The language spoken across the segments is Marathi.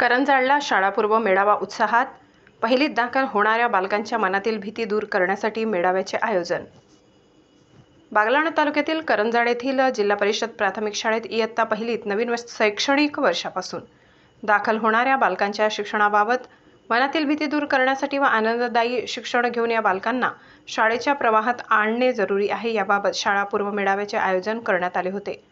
करंजाडला शाळापूर्व मेळावा उत्साहात. पहिलीत दाखल होणाऱ्या बालकांच्या मनातील भीती दूर करण्यासाठी मेळाव्याचे आयोजन. बागलाण तालुक्यातील करंजाड येथील जिल्हा परिषद प्राथमिक शाळेत इयत्ता पहिलीत नवीन शैक्षणिक वर्षापासून दाखल होणाऱ्या बालकांच्या शिक्षणाबाबत मनातील भीती दूर करण्यासाठी व आनंददायी शिक्षण घेऊन या बालकांना शाळेच्या प्रवाहात आणणे जरुरी आहे याबाबत शाळापूर्व मेळाव्याचे आयोजन करण्यात आले होते.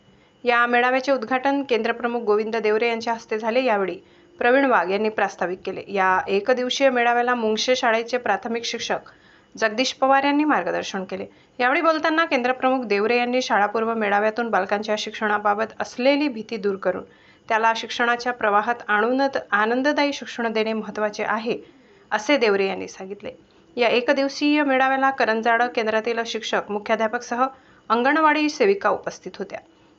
या मेळाव्याचे उद्घाटन केंद्रप्रमुख गोविंद देवरे यांच्या हस्ते झाले. यावेळी प्रवीण वाघ यांनी प्रास्ताविक केले. या एकदिवसीय मेळाव्याला मुंगशे शाळेचे प्राथमिक शिक्षक जगदीश पवार यांनी मार्गदर्शन केले. यावेळी बोलताना केंद्रप्रमुख देवरे यांनी शाळापूर्व मेळाव्यातून बालकांच्या शिक्षणाबाबत असलेली भीती दूर करून त्याला शिक्षणाच्या प्रवाहात आणूनच आनंददायी शिक्षण देणे महत्त्वाचे आहे असे देवरे यांनी सांगितले. या एकदिवसीय मेळाव्याला करंजाड केंद्रातील शिक्षक मुख्याध्यापकसह अंगणवाडी सेविका उपस्थित होत्या.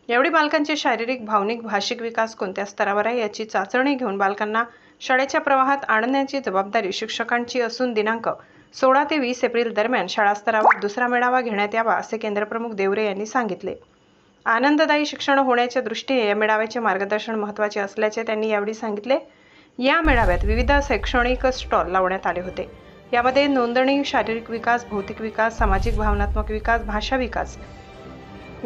यावेळी बालकांचे शारीरिक भावनिक भाषिक विकास कोणत्या स्तरावर आहे याची चाचणी घेऊन बालकांना शाळेच्या प्रवाहात आणण्याची जबाबदारी शिक्षकांची असून दिनांक सोळा ते वीस एप्रिल दरम्यान शाळा स्तरावर दुसरा मेळावा घेण्यात यावा असे केंद्रप्रमुख देवरे यांनी सांगितले. आनंददायी शिक्षण होण्याच्या दृष्टीने या मेळाव्याचे मार्गदर्शन महत्त्वाचे असल्याचे त्यांनी यावेळी सांगितले. या मेळाव्यात विविध शैक्षणिक स्टॉल लावण्यात आले होते. यामध्ये नोंदणी शारीरिक विकास भौतिक विकास सामाजिक भावनात्मक विकास भाषा विकास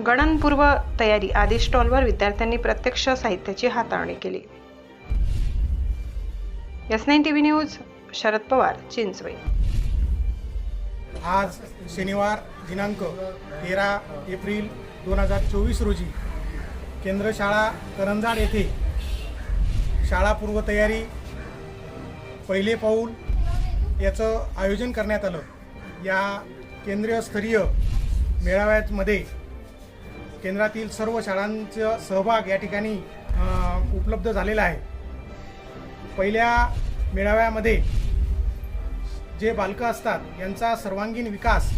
गणनपूर्व तयारी आदी स्टॉलवर विद्यार्थ्यांनी प्रत्यक्ष साहित्याची हाताळणी केली. S nine T V news Sharad Pawar Chinchwe आज शनिवार दिनांक तेरा एप्रिल दोन हजार चोवीस रोजी केंद्र शाळा करंजाड येथे शाळा पूर्वतयारी पहिले पाऊल याचं आयोजन करण्यात आलं. या केंद्रीय स्तरीय मेळाव्यामध्ये केंद्रातील सर्व शाळांचा सहभाग या ठिकाणी उपलब्ध झालेला आहे. पहिल्या मेळाव्यामध्ये जे बालकं असतात यांचा सर्वांगीण विकास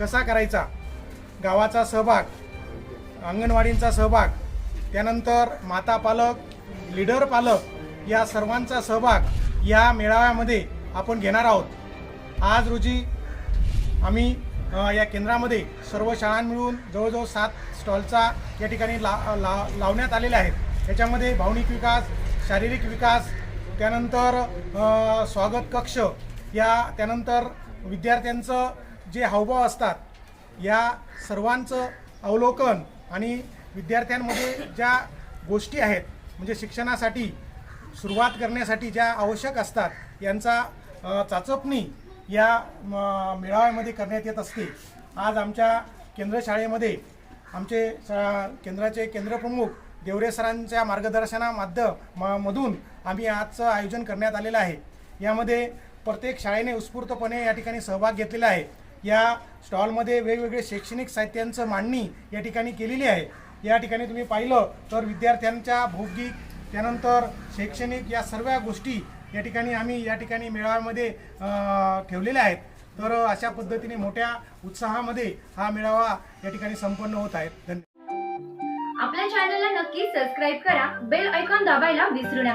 कसा करायचा? गावाचा सहभाग अंगणवाडींचा सहभाग त्यानंतर माता पालक लीडर पालक या सर्वांचा सहभाग या मेळाव्यामध्ये आपण घेणार आहोत. आज रोजी आम्ही या केंद्रामध्ये सर्व शाळां मिळून जवळजवळ सात स्टॉलचा या ठिकाणी ला ला लावण्यात आलेल्या आहेत. याच्यामध्ये भावनिक विकास शारीरिक विकास त्यानंतर स्वागत कक्ष या त्यानंतर विद्यार्थ्यांचं जे हावभाव असतात या सर्वांचं अवलोकन आणि विद्यार्थ्यांमध्ये ज्या गोष्टी आहेत म्हणजे शिक्षणासाठी सुरुवात करण्यासाठी ज्या आवश्यक असतात यांचा चाचपणी या म, मेळाव्यामध्ये करण्यात येत असते. आज आमच्या केंद्र शाळेमध्ये आमचे स- केंद्राचे केंद्रप्रमुख देवरे सरांच्या मार्गदर्शना म- मधून आम्ही आजचं आयोजन करण्यात आलेलं आहे. यामध्ये प्रत्येक शाळेने उत्स्फूर्तपणे या ठिकाणी सहभाग घेतलेला आहे. या स्टॉलमध्ये वेगवेगळे शैक्षणिक साहित्यांचं मांडणी या ठिकाणी केलेली आहे. या ठिकाणी तुम्ही पाहिलं तर विद्यार्थ्यांच्या भौगिक त्यानंतर शैक्षणिक या सर्व गोष्टी या ठिकाणी आम्ही या ठिकाणी मेळाव्यामध्ये ठेवलेले ठेवलेल्या आहेत. तर अशा पद्धतीने मोठ्या उत्साहामध्ये हा मेळावा या ठिकाणी संपन्न होत आहे. धन्यवाद आपल्या चॅनलला नक्की सबस्क्राईब करा बेल ऐकॉन दाबायला विसरू नका.